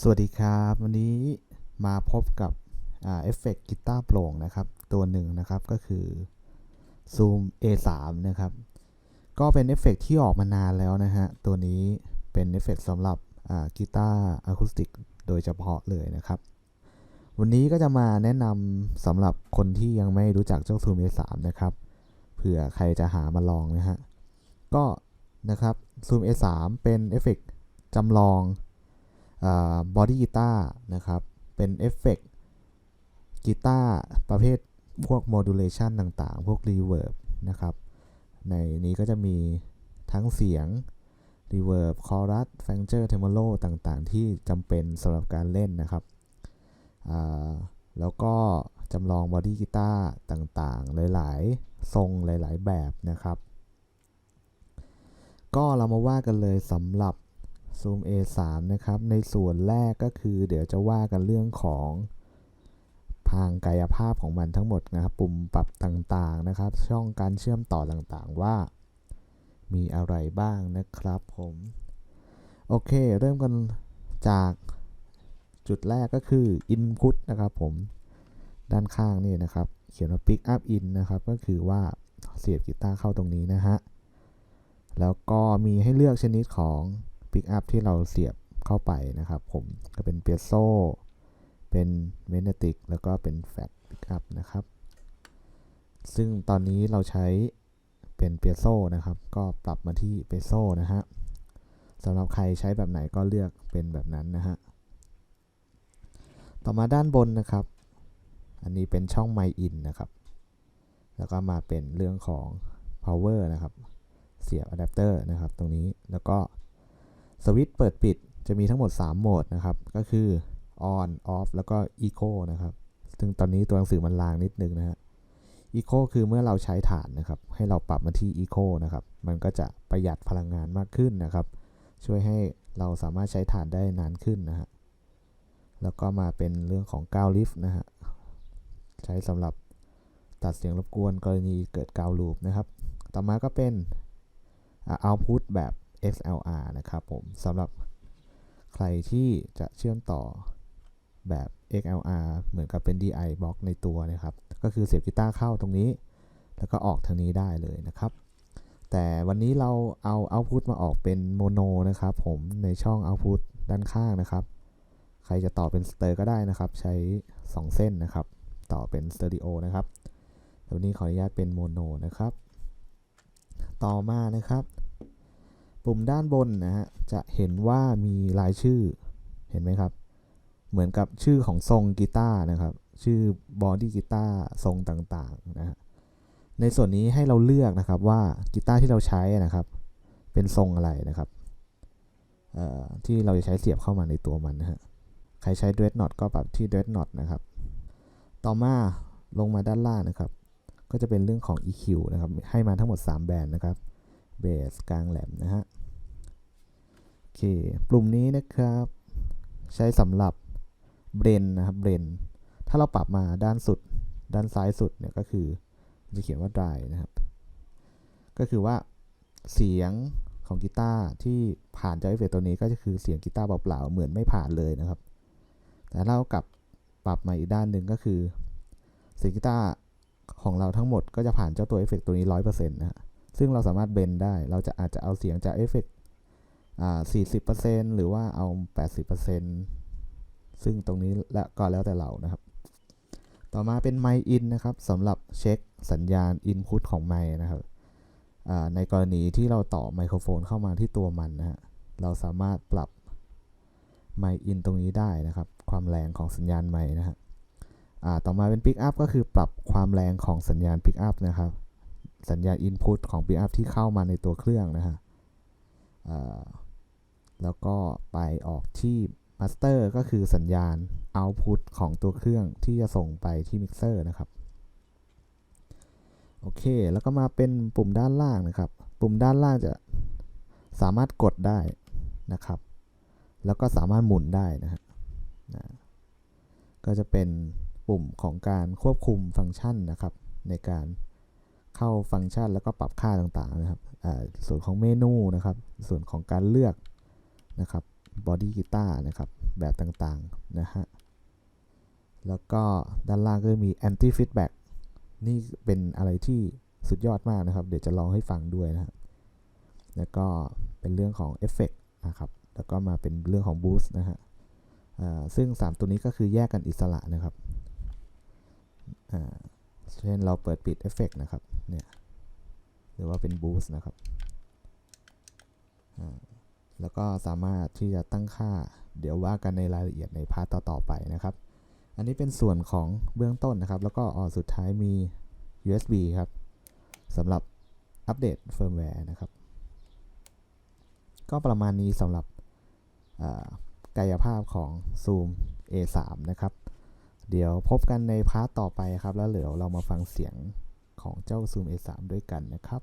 สวัสดีครับ วันนี้มาพบกับเอฟเฟกต์กีตาร์โปร่งนะครับ ตัวหนึ่งนะครับก็คือ Zoom A3 นะครับ ก็เป็นเอฟเฟกต์ที่ออกมานานแล้วนะฮะ ตัวนี้เป็นเอฟเฟกต์สำหรับกีตาร์อะคูสติกโดยเฉพาะเลยนะครับ วันนี้ก็จะมาแนะนำสำหรับคนที่ยังไม่รู้จักเจ้า Zoom A3 นะครับ เผื่อใครจะหามาลองนะฮะ ก็นะครับ Zoom A3 เป็นเอฟเฟกต์จำลอง บอดี้กีตาร์นะครับ เป็นเอฟเฟกต์กีตาร์ประเภทพวกโมดูเลชันต่างๆ พวกรีเวิร์บนะครับ ในนี้ก็จะมีทั้งเสียงรีเวิร์บคอรัสแฟงเจอร์เทมโลต่างๆ ที่จำเป็นสำหรับการเล่นนะครับ แล้วก็จำลองบอดี้กีตาร์ต่างๆ หลายๆ ทรงหลายๆ แบบนะครับ ก็เรามาว่ากันเลยสำหรับ Zoom A3 นะครับ ในส่วนแรกก็คือเดี๋ยวจะว่ากันเรื่องของทางกายภาพของมันทั้งหมดนะครับ ปุ่มปรับต่างๆนะครับ ช่องการเชื่อมต่อต่างๆว่า มีอะไรบ้างนะครับผม โอเค เริ่มกันจากจุดแรกก็คือ Input นะครับผม ด้านข้างนี่นะครับ เขียนว่า Pick up in นะครับ ก็คือว่าเสียบกีตาร์เข้าตรงนี้นะฮะ แล้วก็มีให้เลือกชนิดของ ปิกอัพที่เราเสียบเข้าไปนะครับ ผมก็เป็นเปียโซเป็นเมกเนติกแล้วก็เป็นแฟตปิกอัพนะครับ ซึ่งตอนนี้เราใช้เป็นเปียโซนะครับ ก็ปรับมาที่เปียโซนะฮะสำหรับใครใช้แบบไหนก็เลือกเป็นแบบนั้นนะฮะต่อมาด้านบนนะครับ อันนี้เป็นช่องไมอินนะครับ แล้วก็มาเป็นเรื่องของ power นะครับ เสียบอะแดปเตอร์นะครับ ตรงนี้ แล้วก็ สวิตช์เปิดปิดจะมีทั้งหมด 3 โหมดนะครับ ก็คือ on off แล้วก็ eco นะครับ ซึ่งตอนนี้ตัวหนังสือมันลางนิดนึงนะฮะ eco คือเมื่อเราใช้ฐานนะครับ ให้เราปรับมาที่ eco นะครับ มันก็จะประหยัดพลังงานมากขึ้นนะครับ ช่วยให้เราสามารถใช้ฐานได้นานขึ้นนะฮะ แล้วก็มาเป็นเรื่องของก้าวลิฟต์นะฮะ ใช้สำหรับตัดเสียงรบกวนกรณีเกิดก้าวลูปนะครับ ต่อมาก็เป็น output แบบ XLR นะครับผมสำหรับใครที่จะเชื่อมต่อแบบ XLR เหมือนกับเป็น DI บล็อกในตัวนะครับ ก็คือเสียบกีตาร์เข้าตรงนี้ แล้วก็ออกทางนี้ได้เลยนะครับ แต่วันนี้เราเอาเอาพุตมาออกเป็นโมโนนะครับผมในช่องเอาพุตด้านข้างนะครับ ใครจะต่อเป็นสเตอร์ก็ได้นะครับ ใช้ 2 เส้นนะครับ ต่อเป็นสเตอริโอนะครับตัวนี้ขออนุญาตเป็นโมโนนะครับ ต่อมานะครับ ปุ่มด้านบนนะฮะจะเห็นว่ามีรายชื่อเห็นไหมครับ เหมือนกับชื่อของทรงกีตาร์นะครับ ชื่อบอดี้กีตาร์ทรงต่างๆนะฮะในส่วนนี้ให้เราเลือกนะครับว่ากีตาร์ที่เราใช้นะครับ เป็นทรงอะไรนะครับที่เราจะใช้เสียบเข้ามาในตัวมันนะฮะใครใช้ dreadnought ก็ปรับที่ dreadnought นะครับ ต่อมาลงมาด้านล่างนะครับ ก็จะเป็นเรื่องของ EQ นะครับ ให้มาทั้งหมด 3 แบนด์นะครับ เบสกลางแหลมนะฮะโอเคปุ่มนี้นะครับ ใช้สำหรับเบรนนะครับเบรนถ้าเราปรับมาด้านสุด ด้านซ้ายสุดเนี่ยก็คือจะเขียนว่า dry นะครับ ก็คือว่าเสียงของกีตาร์ที่ผ่านจากเอฟเฟกตัวนี้ก็จะคือเสียงกีตาร์เปล่าๆเหมือนไม่ผ่านเลยนะครับ แต่เรากับปรับมาอีกด้านหนึ่งก็คือเสียงกีตาร์ของเราทั้งหมดก็จะผ่านเจ้าตัวเอฟเฟกตัวนี้ 100%นะฮะ ซึ่งเราสามารถเบนได้ เราจะอาจจะเอาเสียงจากเอฟเฟกต์อ่า40%หรือว่าเอา80%ซึ่งตรงนี้และก็แล้วแต่เรานะครับ ต่อมาเป็นไมค์อินนะครับสำหรับเช็คสัญญาณ Input ของไมค์นะครับในกรณีที่เราต่อไมโครโฟนเข้ามาที่ตัวมันนะฮะ เราสามารถปรับไมค์อินตรงนี้ได้นะครับ ความแรงของสัญญาณไมค์นะฮะต่อมาเป็น Pick Up ก็คือปรับความแรงของสัญญาณ Pick Up นะครับ สัญญาณ Input ของ Pickup ที่เข้ามาในตัวเครื่องนะฮะแล้วก็ไปออกที่ Master ก็คือสัญญาณ Output ของตัวเครื่องที่จะส่งไปที่ Mixer นะครับ โอเค แล้วก็มาเป็นปุ่มด้านล่างนะครับ ปุ่มด้านล่างจะสามารถกดได้นะครับ แล้วก็สามารถหมุนได้นะฮะก็จะเป็นปุ่มของการควบคุมฟังก์ชันนะครับ ในการ เข้าฟังก์ชันแล้วก็ปรับค่าต่างๆนะครับส่วนของเมนูนะครับ ส่วนของการเลือกนะครับบอดี้กีตาร์นะครับ แบบต่างๆนะฮะแล้วก็ด้านล่างก็มี anti feedback นี่เป็นอะไรที่สุดยอดมากนะครับ เดี๋ยวจะลองให้ฟังด้วยนะฮะแล้วก็เป็นเรื่องของเอฟเฟกนะครับ แล้วก็มาเป็นเรื่องของ boost นะฮะซึ่ง 3 ตัวนี้ก็คือแยกกันอิสระนะครับอ่า เช่นเราเปิดปิดเอฟเฟกนะครับเนี่ยหรือว่าเป็น boost นะครับแล้วก็สามารถที่จะตั้งค่า เดี๋ยวว่ากันในรายละเอียดในพาร์ตต่อๆไปนะครับ อันนี้เป็นส่วนของเบื้องต้นนะครับ แล้วก็ออสุดท้ายมี USB ครับสำหรับอัปเดตเฟิร์มแวร์นะครับ ก็ประมาณนี้สำหรับกายภาพของ Zoom A3 นะครับ เดี๋ยวพบกันในพาร์ตต่อไปครับ แล้วเดี๋ยวเรามาฟังเสียงของเจ้า Zoom A3 ด้วยกันนะครับ